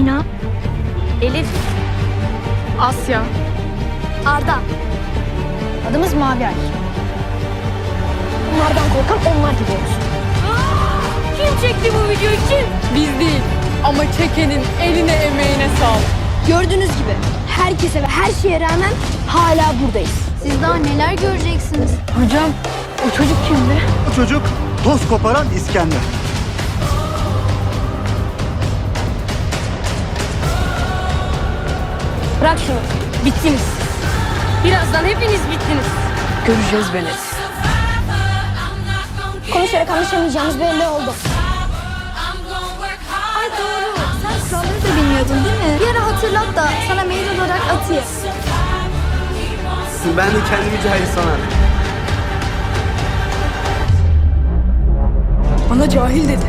Sinan. Elif. Asya. Arda. Adımız Mavi Ay. Bunlardan korkan onlar gibi olsun. Kim çekti bu videoyu kim? Biz değil ama çekenin eline emeğine sağlık. Gördüğünüz gibi herkese ve her şeye rağmen hala buradayız. Siz daha neler göreceksiniz? Hocam o çocuk kimdi? Bu çocuk toz koparan İskender. Bırak şunu. Bittiniz. Birazdan hepiniz bittiniz. Göreceğiz beni. Konuşarak anlaşamayacağımız belli oldu. Ay doğru. Sen kuralları da bilmiyordun değil mi? Bir ara hatırlat da sana mail olarak atayım. Ben de kendimi cahil sanarım. Bana cahil dedi.